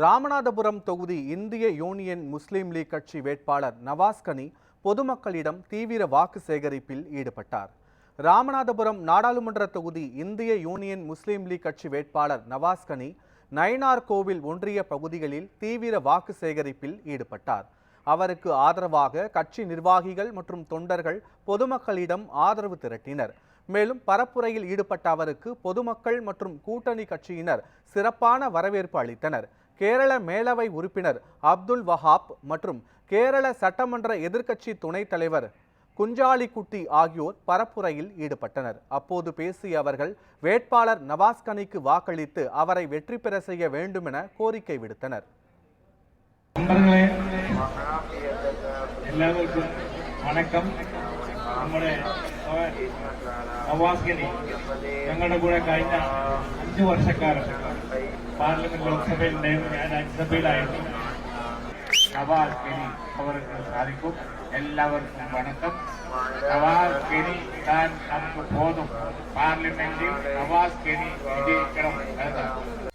ராமநாதபுரம் தொகுதி இந்திய யூனியன் முஸ்லீம் லீக் கட்சி வேட்பாளர் நவாஸ்கனி பொதுமக்களிடம் தீவிர வாக்கு சேகரிப்பில் ஈடுபட்டார். ராமநாதபுரம் நாடாளுமன்ற தொகுதி இந்திய யூனியன் முஸ்லீம் லீக் கட்சி வேட்பாளர் நவாஸ்கனி நயினார் கோவில் ஒன்றிய பகுதிகளில் தீவிர வாக்கு சேகரிப்பில் ஈடுபட்டார். அவருக்கு ஆதரவாக கட்சி நிர்வாகிகள் மற்றும் தொண்டர்கள் பொதுமக்களிடம் ஆதரவு திரட்டினர். மேலும் பரப்புரையில் ஈடுபட்ட அவருக்கு பொதுமக்கள் மற்றும் கூட்டணி கட்சியினர் சிறப்பான வரவேற்பு அளித்தனர். கேரள மேலவை உறுப்பினர் அப்துல் வஹாப் மற்றும் கேரள சட்டமன்ற எதிர்க்கட்சி துணைத் தலைவர் குஞ்சாலிக்குட்டி ஆகியோர் பரப்புரையில் ஈடுபட்டனர் அப்போது பேசிய அவர்கள் வேட்பாளர் நவாஸ் கனிக்கு வாக்களித்து அவரை வெற்றி பெற செய்ய வேண்டுமென கோரிக்கை விடுத்தனர் നമ്പറുകളെ എല്ലാവർക്കും വണക്കം നമ്മുടെ നവാസ് ഗനി ഞങ്ങളുടെ കൂടെ കഴിഞ്ഞ അഞ്ചു വർഷക്കാലം പാർലമെന്റ് ലോക്സഭയിൽ രാജ്യസഭയിൽ നവാസ് കെനി അവർക്ക് സാധിക്കും എല്ലാവർക്കും വണക്കം നവാസ് കെനി താൻ നമുക്ക് ബോധം പാർലമെന്റിൽ നവാസ് കെനി വിജയിക്കണം എന്നതാണ്